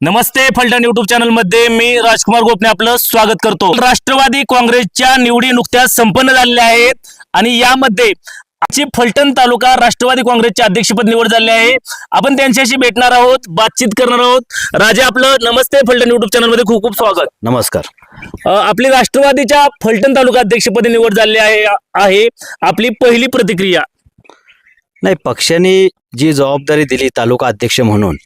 नमस्ते Phaltan YouTube चॅनलमध्ये मी राजकुमार गोपने आपलं स्वागत करतो. राष्ट्रवादी काँग्रेसच्या निवडी नुकत्याच संपन्न झालेल्या आहेत आणि यामध्ये आजची फलटण तालुका राष्ट्रवादी काँग्रेसचे अध्यक्षपद निवड झाले आहे. आपण त्यांच्याशी भेटणार आहोत बातचीत करणार आहोत. राजा आपलं नमस्ते फलटण युट्यूब चॅनलमध्ये खूप खूप स्वागत. नमस्कार. आपली राष्ट्रवादीच्या फलटण तालुका अध्यक्षपदी निवड झाली आहे आहे आपली पहिली प्रतिक्रिया. नाही पक्षाने जी जबाबदारी दिली तालुका अध्यक्ष म्हणून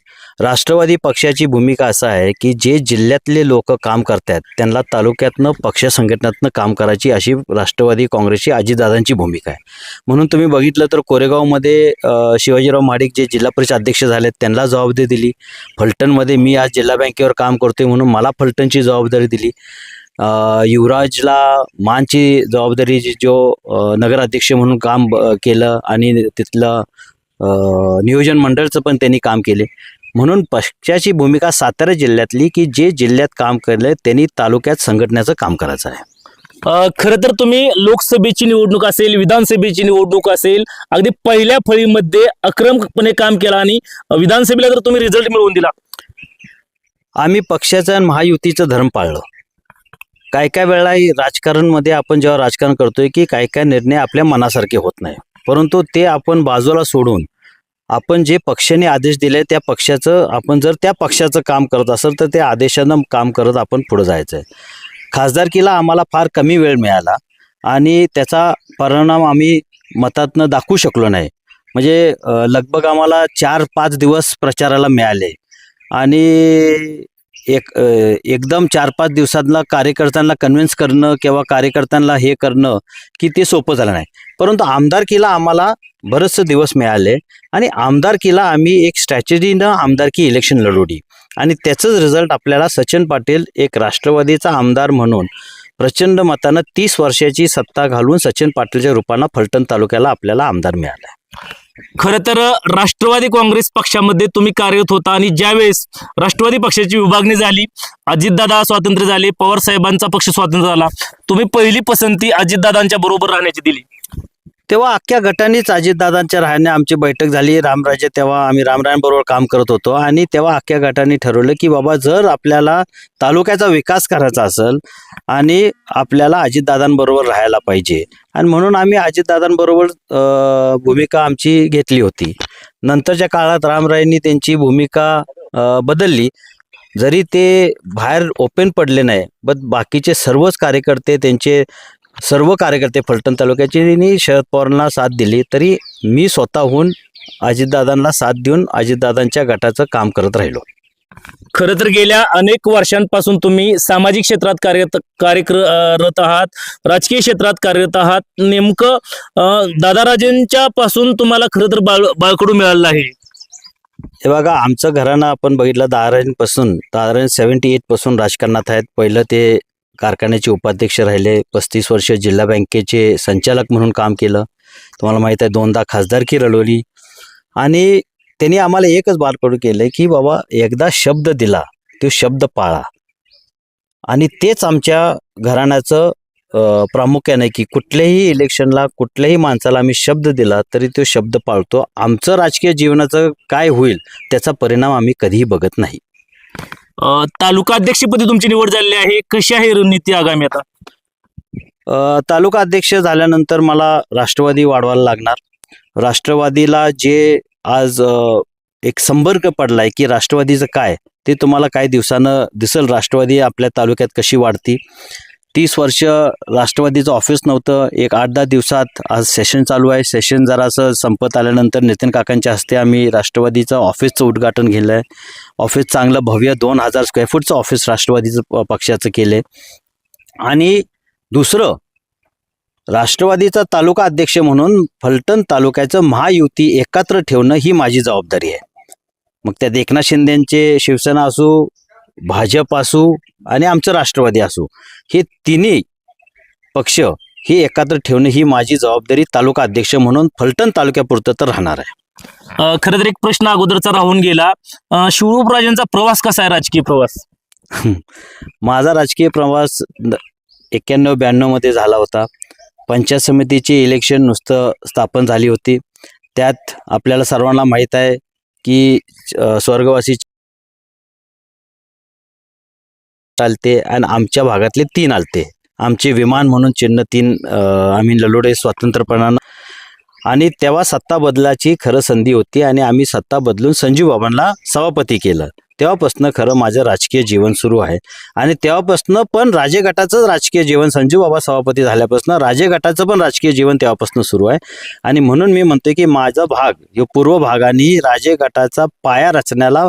राष्ट्रवादी पक्षाची भूमिका असं आहे की जे जिल्ह्यातले लोक काम करतात त्यांना तालुक्यातनं पक्ष संघटनातनं काम करायची अशी राष्ट्रवादी काँग्रेसची अजितदादांची भूमिका आहे. म्हणून तुम्ही बघितलं तर कोरेगावमध्ये शिवाजीराव महाडिक जे जिल्हा परिषद अध्यक्ष झालेत त्यांना जबाबदारी दिली. फलटणमध्ये मी आज जिल्हा बँकेवर काम करतोय म्हणून मला फलटणची जबाबदारी दिली. युवराजला मानची जबाबदारी जो नगराध्यक्ष म्हणून काम ब- केलं आणि तिथलं नियोजन मंडळचं पण त्यांनी काम केले. म्हणून पक्षाची भूमिका सातारा जिल्ह्यातली की जे जिल्ह्यात काम केलं त्यांनी तालुक्यात संघटनेचं काम करायचं आहे. खरं तर तुम्ही लोकसभेची निवडणूक असेल विधानसभेची निवडणूक असेल अगदी पहिल्या फळीमध्ये अक्रमकपणे काम केलं आणि विधानसभेला तर तुम्ही रिझल्ट मिळवून दिला. आम्ही पक्षाचं आणि महायुतीचं धर्म पाळलं. काय काय वेळा राजकारणमध्ये आपण जेव्हा राजकारण करतोय की काय काय निर्णय आपल्या मनासारखे होत नाही. परंतु ते आपण बाजूला सोडून आपण जे पक्षाने आदेश दिले त्या पक्षाचं आपण जर त्या पक्षाचं काम करत असेल तर त्या आदेशानं काम करत आपण पुढे जायचं आहे खासदारकीला आम्हाला फार कमी वेळ मिळाला आणि त्याचा परिणाम आम्ही मतातनं दाखवू शकलो नाही. म्हणजे लगभग आम्हाला चार पाच दिवस प्रचाराला मिळाले आणि एक एकदम चार पाच दिवसातला कार्यकर्त्यांना कन्व्हिन्स करणं किंवा कार्यकर्त्यांना हे करणं की ते सोपं झालं नाही. परंतु आमदारकीला आम्हाला बरेचसे दिवस मिळाले आणि आमदारकीला आम्ही एक स्ट्रॅटेजीनं आमदारकी इलेक्शन लढवली. आणि त्याचंच रिझल्ट आपल्याला सचिन पाटील एक राष्ट्रवादीचा आमदार म्हणून प्रचंड मतानं तीस वर्षाची सत्ता घालून सचिन पाटीलच्या रूपानं फलटण तालुक्याला आपल्याला आमदार मिळाला. खर तर राष्ट्रवादी काँग्रेस पक्षामध्ये तुम्ही कार्यरत होता आणि ज्यावेळेस राष्ट्रवादी पक्षाची विभागणी झाली अजितदादा स्वातंत्र्य झाले पवार साहेबांचा पक्ष स्वातंत्र्य झाला तुम्ही पहिली पसंती अजितदादांच्या बरोबर राहण्याची दिली. तेव्हा अख्ख्या गटानेच अजितदादांच्या राहण्या आमची बैठक झाली. रामराजे तेव्हा आम्ही रामरायांबरोबर काम करत होतो आणि तेव्हा अख्ख्या गटाने ठरवलं की बाबा जर आपल्याला तालुक्याचा विकास करायचा असेल आणि आपल्याला अजितदादांबरोबर राहायला पाहिजे. आणि म्हणून आम्ही अजितदादांबरोबर भूमिका आमची घेतली होती. नंतरच्या काळात रामरायांनी त्यांची भूमिका बदलली. जरी ते बाहेर ओपन पडले नाही बट बाकीचे सर्वच कार्यकर्ते त्यांचे सर्व कार्यकर्ते फलटण तालुक्याचे शरद पवारांना साथ दिली तरी मी स्वतःहून अजितदादांना साथ देऊन अजितदादांच्या गटाचं काम करत राहिलो. खरं तर गेल्या अनेक वर्षांपासून तुम्ही सामाजिक क्षेत्रात कार्यरत कार्यरत आहात राजकीय क्षेत्रात कार्यरत आहात. नेमकं दादाराजेंच्या पासून तुम्हाला खरं तर बाळ बाळकडू मिळालं आहे हे बघा आमचं घराणं आपण बघितलं दारांपासून दारां सेव्हन्टी एटपासून राजकारणात आहेत. पहिलं ते कारखान्याचे उपाध्यक्ष राहिले पस्तीस वर्ष जिल्हा बँकेचे संचालक म्हणून काम केलं. तुम्हाला माहीत आहे दोनदा खासदारकी रडवली. आणि त्यांनी आम्हाला एकच बारकडू केलं की बाबा एकदा शब्द दिला तो शब्द पाळा. आणि तेच आमच्या घराण्याचं प्रामुख्याने की कुठल्याही इलेक्शनला कुठल्याही माणसाला आम्ही शब्द दिला तरी तो शब्द पाळतो. आमचं राजकीय जीवनाचं काय होईल त्याचा परिणाम आम्ही कधीही बघत नाही. तालुका अध्यक्षपदी तुमची निवड झालेली आहे. कशी आहे रणनीती आगामी आता? अ, तालुका अध्यक्ष झाल्यानंतर मला राष्ट्रवादी वाढवायला लागणार. राष्ट्रवादीला जे आज अ, एक संपर्क पडलाय की राष्ट्रवादीचं काय ते तुम्हाला काही दिवसानं दिसल. राष्ट्रवादी आपल्या तालुक्यात कशी वाढती. तीस वर्ष राष्ट्रवादीचं ऑफिस नव्हतं. एक आठ दहा दिवसात आज सेशन चालू आहे. सेशन जरासं संपत आल्यानंतर नितीन काकांच्या हस्ते आम्ही राष्ट्रवादीचं ऑफिसचं उद्घाटन केलं आहे. ऑफिस चांगलं भव्य दोन हजार स्क्वेअर फूटचं ऑफिस राष्ट्रवादीचं पक्षाचं केलं आहे आणि दुसरं राष्ट्रवादीचा तालुका अध्यक्ष म्हणून फलटण तालुक्याचं महायुती एकत्र ठेवणं ही माझी जबाबदारी आहे. मग त्यात एकनाथ शिंदेंचे शिवसेना असू भाजप असू आणि आमचं राष्ट्रवादी असू हे तिन्ही पक्ष हे एकत्र ठेवणं ही माझी जबाबदारी तालुका अध्यक्ष म्हणून फलटण तालुक्यापुरतं तर राहणार आहे. खरं तर एक प्रश्न अगोदरचा राहून गेला. अं, शिवरूप राजांचा प्रवास कसा आहे राजकीय प्रवास? माझा राजकीय प्रवास एक्क्याण्णव ब्याण्णवमध्ये झाला होता. पंचायत समितीची इलेक्शन नुसतं स्थापन झाली होती. त्यात आपल्याला सर्वांना माहीत आहे की स्वर्गवासी आलते आणि आमच्या भागातले तीन आलते. आमचे विमान म्हणून चिन्ह तीन आम्ही ललोडे स्वतंत्रपणानं आणि तेव्हा सत्ता बदलाची खरं संधी होती आणि आम्ही सत्ता बदलून संजीव बाबांना सभापती केलं. तेव्हापासनं खरं माझं राजकीय जीवन सुरू आहे. आणि तेव्हापासनं पण राजे गटाचंच राजकीय जीवन संजीव बाबा सभापती झाल्यापासून राजे गटाचं पण राजकीय जीवन तेव्हापासून सुरू आहे. आणि म्हणून मी म्हणतोय की माझा भाग जो पूर्व भागाने राजे गटाचा पाया रचण्याला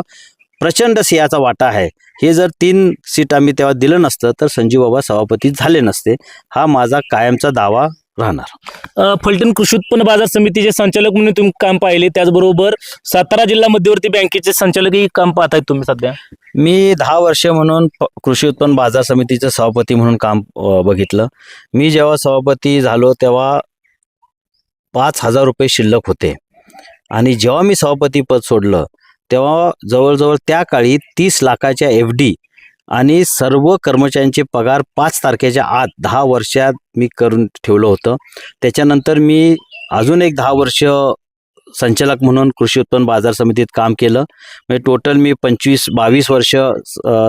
प्रचंड सिंहाचा वाटा आहे. हे जर तीन सीट आम्ही तेव्हा दिलं नसतं तर संजीव बाबा सभापती झाले नसते. हा माझा कायमचा दावा राहणार. फलटण कृषी उत्पन्न बाजार समितीचे संचालक म्हणून तुम्ही काम पाहिले. त्याचबरोबर सातारा जिल्हा मध्यवर्ती बँकेचे संचालकही काम पाहतायत तुम्ही सध्या. मी दहा वर्ष म्हणून कृषी उत्पन्न बाजार समितीचं सभापती म्हणून काम बघितलं. मी जेव्हा सभापती झालो तेव्हा पाच हजार रुपये शिल्लक होते. आणि जेव्हा मी सभापती पद सोडलं तेव्हा जवळजवळ त्या काळी तीस लाखाच्या एफ डी आणि सर्व कर्मचाऱ्यांचे पगार पाच तारखेच्या आत दहा वर्षात मी करून ठेवलं होतं. त्याच्यानंतर मी अजून एक दहा वर्ष संचालक म्हणून कृषी उत्पन्न बाजार समितीत काम केलं. म्हणजे टोटल मी पंचवीस बावीस वर्ष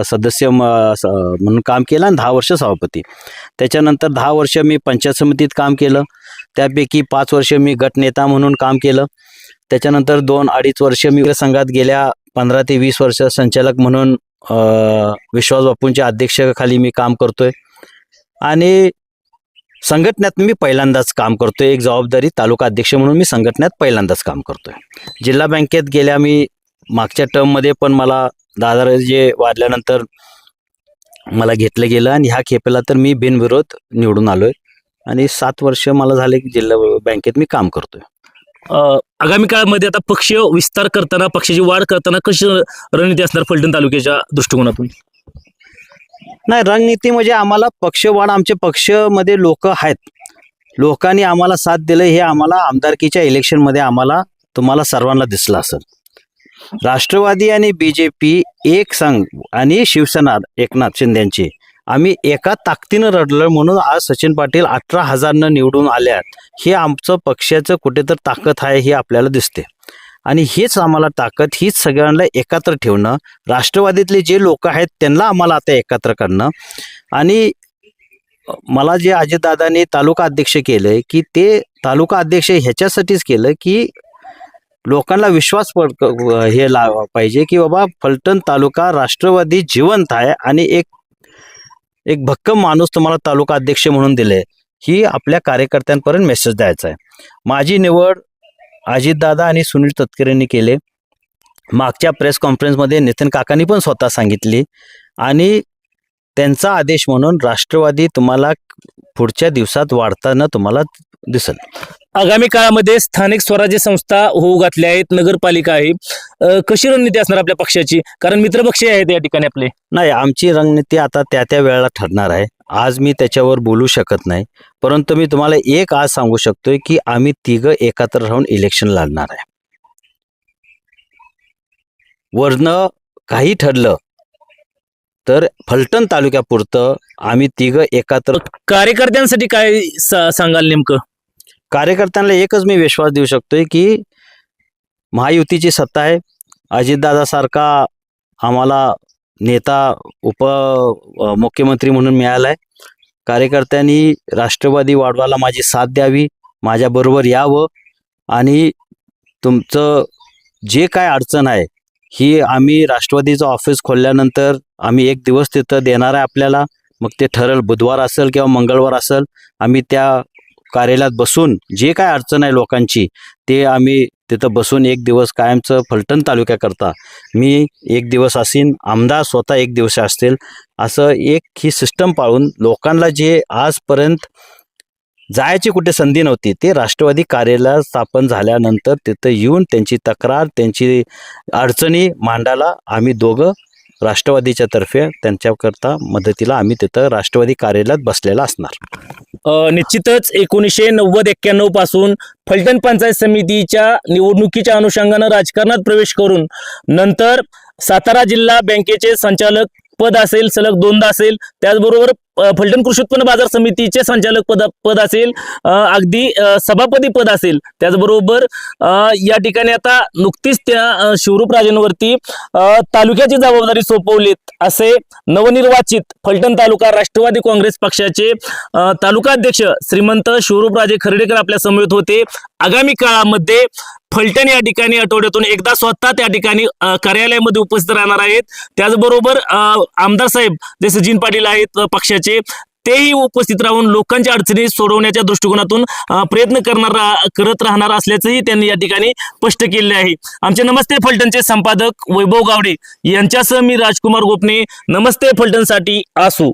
सदस्य म- स- म्हणून काम केलं आणि दहा वर्ष सभापती. त्याच्यानंतर दहा वर्ष मी पंचायत समितीत काम केलं. त्यापैकी पाच वर्ष मी गटनेता म्हणून काम केलं. त्याच्यानंतर दोन अडीच वर्ष मी संघात गेल्या पंधरा ते वीस वर्ष संचालक म्हणून विश्वास बापूंच्या अध्यक्षतेखाली मी काम करतोय. आणि संघटनेत मी पहिल्यांदाच काम करतोय. एक जबाबदारी तालुका अध्यक्ष म्हणून मी संघटनेत पहिल्यांदाच काम करतोय. जिल्हा बँकेत गेल्या मी मागच्या टर्ममध्ये पण मला दादाराजे वाढल्यानंतर मला घेतलं गेलं आणि ह्या खेपेला तर मी बिनविरोध निवडून आलोय. आणि सात वर्ष मला झाले की जिल्हा बँकेत मी काम करतोय. आगामी काळामध्ये आता पक्ष विस्तार करताना पक्षाची वाढ करताना कशी रणनीती असणार फलटण तालुक्याच्या दृष्टिकोनातून? नाही रणनीती म्हणजे आम्हाला पक्षवाढ आमचे पक्षमध्ये लोक आहेत. लोकांनी आम्हाला साथ दिलं हे आम्हाला आमदारकीच्या इलेक्शनमध्ये आम्हाला तुम्हाला सर्वांना दिसलं असेल. राष्ट्रवादी आणि बी जे पी एक संघ आणि शिवसेना एकनाथ शिंदेची आम्ही एका ताकदीनं रडलं म्हणून आज सचिन पाटील अठरा हजारनं निवडून आल्यात. हे आमचं पक्षाचं कुठेतरी ताकद आहे हे आपल्याला दिसते आणि हीच आम्हाला ताकद हीच सगळ्यांना एकत्र ठेवणं राष्ट्रवादीतले जे लोक आहेत त्यांना आम्हाला आता एकत्र करणं. आणि मला जे अजितदादांनी तालुका अध्यक्ष केलंय की ते तालुका अध्यक्ष ह्याच्यासाठीच केलं की लोकांना विश्वास पड हे लावा पाहिजे की बाबा फलटण तालुका राष्ट्रवादी जिवंत आहे आणि एक एक भक्कम माणूस तुम्हाला तालुका अध्यक्ष म्हणून दिले ही आपल्या कार्यकर्त्यांपर्यंत मेसेज द्यायचा आहे. माझी निवड अजितदादा आणि सुनील तटकरेंनी केले. मागच्या प्रेस कॉन्फरन्समध्ये नितीन काकांनी पण स्वतः सांगितली. आणि त्यांचा आदेश म्हणून राष्ट्रवादी तुम्हाला पुढच्या दिवसात वाढताना तुम्हाला दिसेल. आगामी काळामध्ये स्थानिक स्वराज्य संस्था होऊ घातल्या आहेत नगरपालिका आहे. कशी रणनीती असणार आपल्या पक्षाची? कारण मित्रपक्ष आहेत या ठिकाणी आपले. नाही आमची रणनीती आता त्या त्या वेळेला ठरणार आहे. आज मी त्याच्यावर बोलू शकत नाही. परंतु मी तुम्हाला एक आज सांगू शकतोय की आम्ही तिघं एकत्र राहून इलेक्शन लढणार आहे. वरनं काही ठरलं तर फलटण तालुक्यापुरतं आम्ही तिघं एकत्र कार्यकर्त्यांसाठी काय सांगाल नेमकं? कार्यकर्त्यांना एकच मी विश्वास देऊ शकतोय की महायुतीची सत्ता आहे. अजितदादासारखा आम्हाला नेता उप मुख्यमंत्री म्हणून मिळाला आहे कार्यकर्त्यांनी राष्ट्रवादी वाढवायला माझी साथ द्यावी माझ्याबरोबर यावं आणि तुमचं जे काय अडचण आहे ही आम्ही राष्ट्रवादीचं ऑफिस खोलल्यानंतर आम्ही एक दिवस तिथं देणार आहे आपल्याला. मग ते ठरल बुधवार असेल किंवा मंगळवार असेल आम्ही त्या कार्यालयात बसून जे काय अडचण आहे लोकांची ते आम्ही तिथं बसून एक दिवस कायमचं फलटण तालुक्याकरता मी एक दिवस असीन आमदार स्वतः एक दिवस असतील. असं एक ही सिस्टम पाळून लोकांना जे आजपर्यंत जायची कुठे संधी नव्हती ते राष्ट्रवादी कार्यालय स्थापन झाल्यानंतर तिथं येऊन त्यांची तक्रार त्यांची अडचणी मांडायला आम्ही दोघं राष्ट्रवादीच्या तर्फे त्यांच्याकरता मदतीला आम्ही तिथं राष्ट्रवादी कार्यालयात बसलेला असणार. निश्चितच एकोणीसशे नव्वद एक्क्याण्णवपासून फलटण पंचायत समितीच्या निवडणुकीच्या अनुषंगानं राजकारणात प्रवेश करून नंतर सातारा जिल्हा बँकेचे संचालक पद असेल सलग दोनदा असेल त्याचबरोबर फलटण कृषी उत्पन्न बाजार समितीचे संचालक पद पद असेल अगदी सभापती पद असेल. त्याचबरोबर या ठिकाणी आता नुकतीच त्या शिवरूप राजेंवरती तालुक्याची जबाबदारी सोपवलीत असे नवनिर्वाचित फलटण तालुका राष्ट्रवादी काँग्रेस पक्षाचे तालुका अध्यक्ष श्रीमंत शिवरूपराजे खर्डेकर आपल्या समवेत होते. आगामी काळामध्ये फलटण या ठिकाणी आठवड्यातून एकदा स्वतः त्या ठिकाणी कार्यालयामध्ये उपस्थित राहणार आहेत. त्याचबरोबर आमदार साहेब जे सचिन पाटील आहेत पक्षाचे पक्षाचे तेही उपस्थित राहून लोकांच्या अडचणी सोडवण्याच्या दृष्टिकोनातून प्रयत्न करणार करत राहणार असल्याचंही त्यांनी या ठिकाणी स्पष्ट केले आहे. आमचे नमस्ते फलटणचे संपादक वैभव गावडे. यांच्यासह मी राजकुमार गोपने. नमस्ते फलटणसाठी आसू.